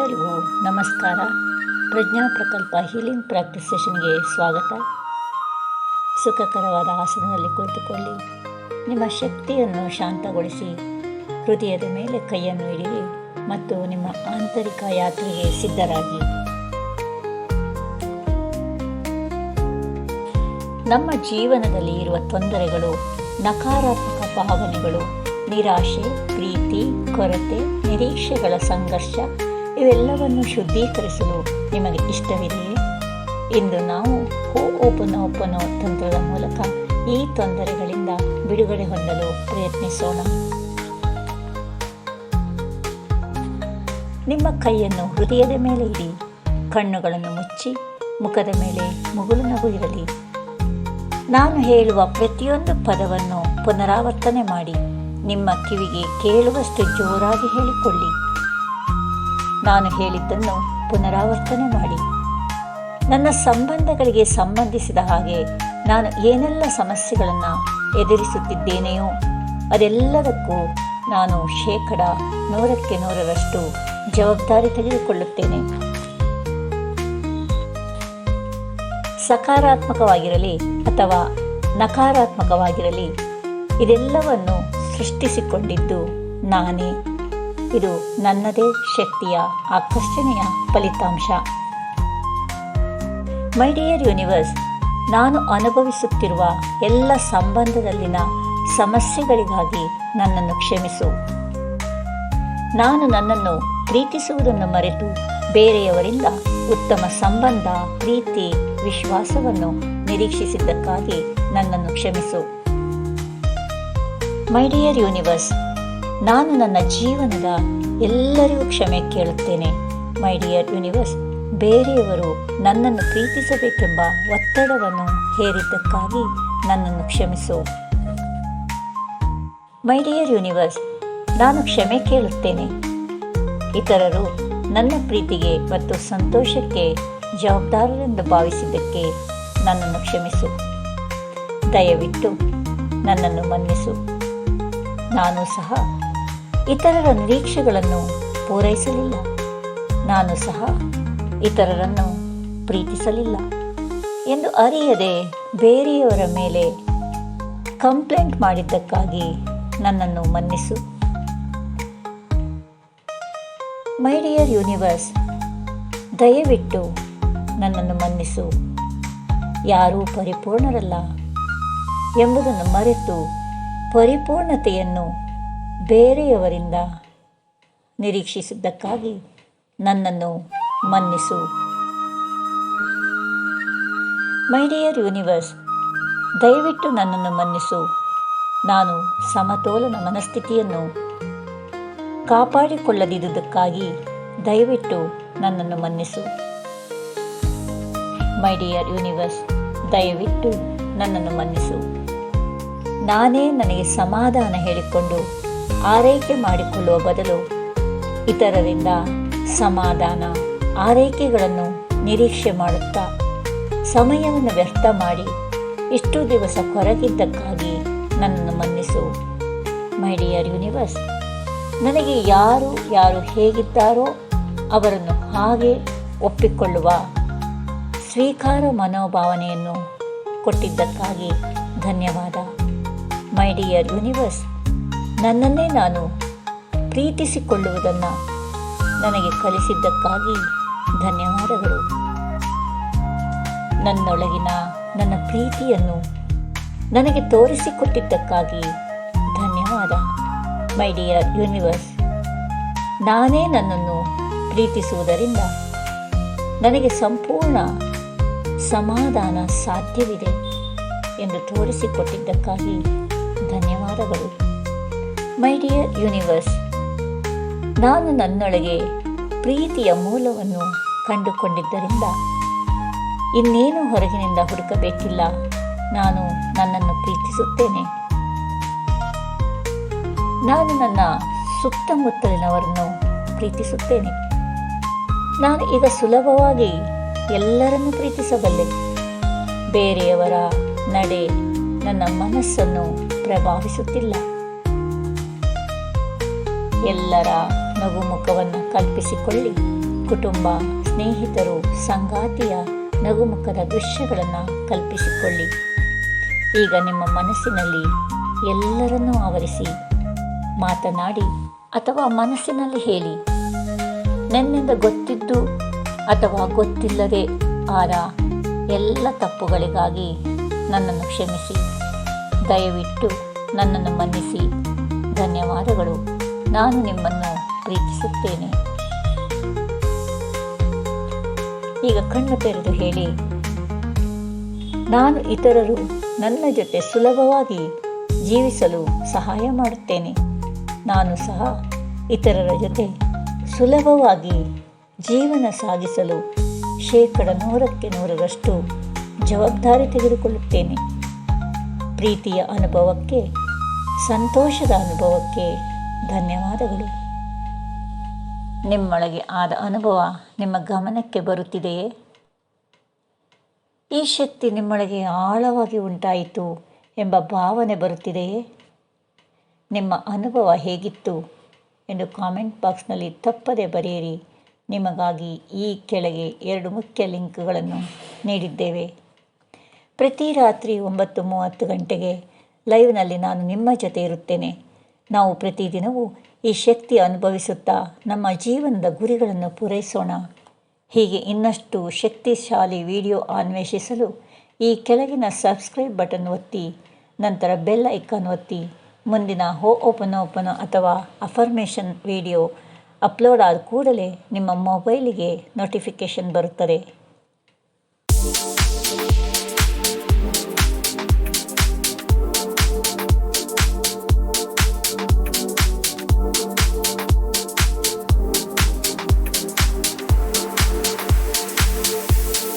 ಎಲ್ಲರಿಗೂ ನಮಸ್ಕಾರ. ಪ್ರಜ್ಞಾ ಪ್ರಕಲ್ಪ healing practice ಸೆಷನ್ಗೆ ಸ್ವಾಗತ. ಸುಖಕರವಾದ ಆಸನದಲ್ಲಿ ಕುಳಿತುಕೊಳ್ಳಿ. ನಿಮ್ಮ ಶಕ್ತಿಯನ್ನು ಶಾಂತಗೊಳಿಸಿ, ಹೃದಯದ ಮೇಲೆ ಕೈಯನ್ನು ಇಡಿರಿ ಮತ್ತು ನಿಮ್ಮ ಆಂತರಿಕ ಯಾತ್ರೆಗೆ ಸಿದ್ಧರಾಗಿ. ನಮ್ಮ ಜೀವನದಲ್ಲಿ ಇರುವ ತೊಂದರೆಗಳು, ನಕಾರಾತ್ಮಕ ಭಾವನೆಗಳು, ನಿರಾಶೆ, ಪ್ರೀತಿ, ಕೊರತೆ, ನಿರೀಕ್ಷೆಗಳ ಸಂಘರ್ಷ ಇವೆಲ್ಲವನ್ನು ಶುದ್ಧೀಕರಿಸಲು ನಿಮಗೆ ಇಷ್ಟವಿದೆಯೇ? ಇಂದು ನಾವು ಹೋ ಓಪನ ಓಪನೋ ತಂತ್ರದ ಮೂಲಕ ಈ ತೊಂದರೆಗಳಿಂದ ಬಿಡುಗಡೆ ಹೊಂದಲು ಪ್ರಯತ್ನಿಸೋಣ. ನಿಮ್ಮ ಕೈಯನ್ನು ಹೃದಯದ ಮೇಲೆ ಇಡಿ, ಕಣ್ಣುಗಳನ್ನು ಮುಚ್ಚಿ, ಮುಖದ ಮೇಲೆ ಮುಗುಲು ನಗು ಇರಲಿ ನಾನು ಹೇಳುವ ಪ್ರತಿಯೊಂದು ಪದವನ್ನು ಪುನರಾವರ್ತನೆ ಮಾಡಿ, ನಿಮ್ಮ ಕಿವಿಗೆ ಕೇಳುವಷ್ಟು ಜೋರಾಗಿ ಹೇಳಿಕೊಳ್ಳಿ. ನಾನು ಹೇಳಿದ್ದನ್ನು ಪುನರಾವರ್ತನೆ ಮಾಡಿ. ನನ್ನ ಸಂಬಂಧಗಳಿಗೆ ಸಂಬಂಧಿಸಿದ ಹಾಗೆ ನಾನು ಏನೆಲ್ಲ ಸಮಸ್ಯೆಗಳನ್ನು ಎದುರಿಸುತ್ತಿದ್ದೇನೆಯೋ ಅದೆಲ್ಲದಕ್ಕೂ ನಾನು ಶೇಕಡ ನೂರಕ್ಕೆ ನೂರರಷ್ಟು ಜವಾಬ್ದಾರಿ ತೆಗೆದುಕೊಳ್ಳುತ್ತೇನೆ. ಸಕಾರಾತ್ಮಕವಾಗಿರಲಿ ಅಥವಾ ನಕಾರಾತ್ಮಕವಾಗಿರಲಿ ಇದೆಲ್ಲವನ್ನು ಸೃಷ್ಟಿಸಿಕೊಂಡಿದ್ದು ನಾನೇ. ಇದು ನನ್ನದೇ ಶಕ್ತಿಯ ಆಕರ್ಷಣೆಯ ಫಲಿತಾಂಶ. ಮೈ ಡಿಯರ್ ಯೂನಿವರ್ಸ್ ನಾನು ಅನುಭವಿಸುತ್ತಿರುವ ಎಲ್ಲ ಸಂಬಂಧದಲ್ಲಿನ ಸಮಸ್ಯೆಗಳಿಗಾಗಿ ನನ್ನನ್ನು ಕ್ಷಮಿಸು. ನಾನು ನನ್ನನ್ನು ಪ್ರೀತಿಸುವುದನ್ನು ಮರೆತು ಬೇರೆಯವರಿಂದ ಉತ್ತಮ ಸಂಬಂಧ, ಪ್ರೀತಿ, ವಿಶ್ವಾಸವನ್ನು ನಿರೀಕ್ಷಿಸಿದ್ದಕ್ಕಾಗಿ ನನ್ನನ್ನು ಕ್ಷಮಿಸು. ಮೈ ಡಿಯರ್ ಯೂನಿವರ್ಸ್ ನಾನು ನನ್ನ ಜೀವನದ ಎಲ್ಲರಿಗೂ ಕ್ಷಮೆ ಕೇಳುತ್ತೇನೆ. ಮೈ ಡಿಯರ್ ಯೂನಿವರ್ಸ್ ಬೇರೆಯವರು ನನ್ನನ್ನು ಪ್ರೀತಿಸಬೇಕೆಂಬ ಒತ್ತಡವನ್ನು ಹೇರಿದ್ದಕ್ಕಾಗಿ ನನ್ನನ್ನು ಕ್ಷಮಿಸು. ಮೈ ಡಿಯರ್ ಯೂನಿವರ್ಸ್ ನಾನು ಕ್ಷಮೆ ಕೇಳುತ್ತೇನೆ. ಇತರರು ನನ್ನ ಪ್ರೀತಿಗೆ ಮತ್ತು ಸಂತೋಷಕ್ಕೆ ಜವಾಬ್ದಾರರೆಂದು ಭಾವಿಸಿದ್ದಕ್ಕೆ ನನ್ನನ್ನು ಕ್ಷಮಿಸು. ದಯವಿಟ್ಟು ನನ್ನನ್ನು ಮನ್ನಿಸು. ನಾನು ಸಹ ಇತರರ ನಿರೀಕ್ಷೆಗಳನ್ನು ಪೂರೈಸಲಿಲ್ಲ. ನಾನು ಸಹ ಇತರರನ್ನು ಪ್ರೀತಿಸಲಿಲ್ಲ ಎಂದು ಅರಿಯದೆ ಬೇರೆಯವರ ಮೇಲೆ ಕಂಪ್ಲೇಂಟ್ ಮಾಡಿದ್ದಕ್ಕಾಗಿ ನನ್ನನ್ನು ಮನ್ನಿಸು. ಮೈ ಡಿಯರ್ ಯೂನಿವರ್ಸ್, ದಯವಿಟ್ಟು ನನ್ನನ್ನು ಮನ್ನಿಸು. ಯಾರೂ ಪರಿಪೂರ್ಣರಲ್ಲ ಎಂಬುದನ್ನು ಮರೆತು ಪರಿಪೂರ್ಣತೆಯನ್ನು ಬೇರೆಯವರಿಂದ ನಿರೀಕ್ಷಿಸಿದ್ದಕ್ಕಾಗಿ ನನ್ನನ್ನು ಮನ್ನಿಸು. ಮೈ ಡಿಯರ್ ಯೂನಿವರ್ಸ್ ದಯವಿಟ್ಟು ನನ್ನನ್ನು ಮನ್ನಿಸು. ನಾನು ಸಮತೋಲನ ಮನಸ್ಥಿತಿಯನ್ನು ಕಾಪಾಡಿಕೊಳ್ಳದಿದ್ದುದಕ್ಕಾಗಿ ದಯವಿಟ್ಟು ನನ್ನನ್ನು ಮನ್ನಿಸು. ಮೈ ಡಿಯರ್ ಯೂನಿವರ್ಸ್ ದಯವಿಟ್ಟು ನನ್ನನ್ನು ಮನ್ನಿಸು. ನಾನೇ ನನಗೆ ಸಮಾಧಾನ ಹೇಳಿಕೊಂಡು ಆರೈಕೆ ಮಾಡಿಕೊಳ್ಳುವ ಬದಲು ಇತರರಿಂದ ಸಮಾಧಾನ, ಆರೈಕೆಗಳನ್ನು ನಿರೀಕ್ಷೆ ಮಾಡುತ್ತಾ ಸಮಯವನ್ನು ವ್ಯರ್ಥ ಮಾಡಿ ಇಷ್ಟು ದಿವಸ ಹೊರಗಿದ್ದಕ್ಕಾಗಿ ನನ್ನನ್ನು ಮನ್ನಿಸು. ಮೈ ಡಿಯರ್ ಯೂನಿವರ್ಸ್ ನನಗೆ ಯಾರು ಯಾರು ಹೇಗಿದ್ದಾರೋ ಅವರನ್ನು ಹಾಗೆ ಒಪ್ಪಿಕೊಳ್ಳುವ ಸ್ವೀಕಾರ ಮನೋಭಾವನೆಯನ್ನು ಕೊಟ್ಟಿದ್ದಕ್ಕಾಗಿ ಧನ್ಯವಾದ. ಮೈ ಡಿಯರ್ ಯೂನಿವರ್ಸ್ ನನ್ನನ್ನೇ ನಾನು ಪ್ರೀತಿಸಿಕೊಳ್ಳುವುದನ್ನು ನನಗೆ ಕಲಿಸಿದ್ದಕ್ಕಾಗಿ ಧನ್ಯವಾದಗಳು. ನನ್ನೊಳಗಿನ ನನ್ನ ಪ್ರೀತಿಯನ್ನು ನನಗೆ ತೋರಿಸಿಕೊಟ್ಟಿದ್ದಕ್ಕಾಗಿ ಧನ್ಯವಾದ. ಮೈ ಡಿಯರ್ ಯೂನಿವರ್ಸ್ ನಾನೇ ನನ್ನನ್ನು ಪ್ರೀತಿಸುವುದರಿಂದ ನನಗೆ ಸಂಪೂರ್ಣ ಸಮಾಧಾನ ಸಾಧ್ಯವಿದೆ ಎಂದು ತೋರಿಸಿಕೊಟ್ಟಿದ್ದಕ್ಕಾಗಿ ಧನ್ಯವಾದಗಳು. ಮೈ ಡಿಯರ್ ಯೂನಿವರ್ಸ್ ನಾನು ನನ್ನೊಳಗೆ ಪ್ರೀತಿಯ ಮೂಲವನ್ನು ಕಂಡುಕೊಂಡಿದ್ದರಿಂದ ಇನ್ನೇನು ಹೊರಗಿನಿಂದ ಹುಡುಕಬೇಕಿಲ್ಲ. ನಾನು ನನ್ನನ್ನು ಪ್ರೀತಿಸುತ್ತೇನೆ. ನಾನು ನನ್ನ ಸುತ್ತಮುತ್ತಲಿನವರನ್ನು ಪ್ರೀತಿಸುತ್ತೇನೆ. ನಾನು ಈಗ ಸುಲಭವಾಗಿ ಎಲ್ಲರನ್ನು ಪ್ರೀತಿಸಬಲ್ಲೆ. ಬೇರೆಯವರ ನಡೆ ನನ್ನ ಮನಸ್ಸನ್ನು ಪ್ರಭಾವಿಸುತ್ತಿಲ್ಲ. ಎಲ್ಲರ ನಗು ಮುಖವನ್ನು ಕಲ್ಪಿಸಿಕೊಳ್ಳಿ. ಕುಟುಂಬ, ಸ್ನೇಹಿತರು, ಸಂಗಾತಿಯ ನಗುಮುಖದ ದೃಶ್ಯಗಳನ್ನು ಕಲ್ಪಿಸಿಕೊಳ್ಳಿ. ಈಗ ನಿಮ್ಮ ಮನಸ್ಸಿನಲ್ಲಿ ಎಲ್ಲರನ್ನೂ ಆವರಿಸಿ, ಮಾತನಾಡಿ ಅಥವಾ ಮನಸ್ಸಿನಲ್ಲಿ ಹೇಳಿ. ನನ್ನಿಂದ ಗೊತ್ತಿದ್ದು ಅಥವಾ ಗೊತ್ತಿಲ್ಲದೆ ಆದ ಎಲ್ಲ ತಪ್ಪುಗಳಿಗಾಗಿ ನನ್ನನ್ನು ಕ್ಷಮಿಸಿ. ದಯವಿಟ್ಟು ನನ್ನನ್ನು ಮನ್ನಿಸಿ. ಧನ್ಯವಾದಗಳು. ನಾನು ನಿಮ್ಮನ್ನು ಪ್ರೀತಿಸುತ್ತೇನೆ. ಈಗ ಕಣ್ಣು ತೆರೆದು ಹೇಳಿ. ನಾನು ಇತರರು ನನ್ನ ಜೊತೆ ಸುಲಭವಾಗಿ ಜೀವಿಸಲು ಸಹಾಯ ಮಾಡುತ್ತೇನೆ. ನಾನು ಸಹ ಇತರರ ಜೊತೆ ಸುಲಭವಾಗಿ ಜೀವನ ಸಾಗಿಸಲು ಶೇಕಡ ನೂರಕ್ಕೆ ನೂರರಷ್ಟು ಜವಾಬ್ದಾರಿ ತೆಗೆದುಕೊಳ್ಳುತ್ತೇನೆ. ಪ್ರೀತಿಯ ಅನುಭವಕ್ಕೆ, ಸಂತೋಷದ ಅನುಭವಕ್ಕೆ ಧನ್ಯವಾದಗಳು. ನಿಮ್ಮೊಳಗೆ ಆದ ಅನುಭವ ನಿಮ್ಮ ಗಮನಕ್ಕೆ ಬರುತ್ತಿದೆಯೇ? ಈ ಶಕ್ತಿ ನಿಮ್ಮೊಳಗೆ ಆಳವಾಗಿ ಉಂಟಾಯಿತು ಎಂಬ ಭಾವನೆ ಬರುತ್ತಿದೆಯೇ? ನಿಮ್ಮ ಅನುಭವ ಹೇಗಿತ್ತು ಎಂದು ಕಾಮೆಂಟ್ ಬಾಕ್ಸ್ನಲ್ಲಿ ತಪ್ಪದೆ ಬರೆಯಿರಿ. ನಿಮಗಾಗಿ ಈ ಕೆಳಗೆ ಎರಡು ಮುಖ್ಯ ಲಿಂಕ್ಗಳನ್ನು ನೀಡಿದ್ದೇವೆ. ಪ್ರತಿ ರಾತ್ರಿ ಒಂಬತ್ತು ಮೂವತ್ತು ಗಂಟೆಗೆ ಲೈವ್ನಲ್ಲಿ ನಾನು ನಿಮ್ಮ ಜೊತೆ ಇರುತ್ತೇನೆ. ನಾವು ಪ್ರತಿದಿನವೂ ಈ ಶಕ್ತಿ ಅನುಭವಿಸುತ್ತಾ ನಮ್ಮ ಜೀವನದ ಗುರಿಗಳನ್ನು ಪೂರೈಸೋಣ. ಹೀಗೆ ಇನ್ನಷ್ಟು ಶಕ್ತಿಶಾಲಿ ವಿಡಿಯೋ ಅನ್ವೇಷಿಸಲು ಈ ಕೆಳಗಿನ ಸಬ್ಸ್ಕ್ರೈಬ್ ಬಟನ್ ಒತ್ತಿ, ನಂತರ ಬೆಲ್ ಐಕಾನ್ ಒತ್ತಿ, ಮುಂದಿನ ಹೋ ಓಪನ್ ಓಪನ್ ಅಥವಾ ಅಫರ್ಮೇಷನ್ ವಿಡಿಯೋ ಅಪ್ಲೋಡ್ ಆದ ಕೂಡಲೇ ನಿಮ್ಮ ಮೊಬೈಲಿಗೆ ನೋಟಿಫಿಕೇಷನ್ ಬರುತ್ತದೆ.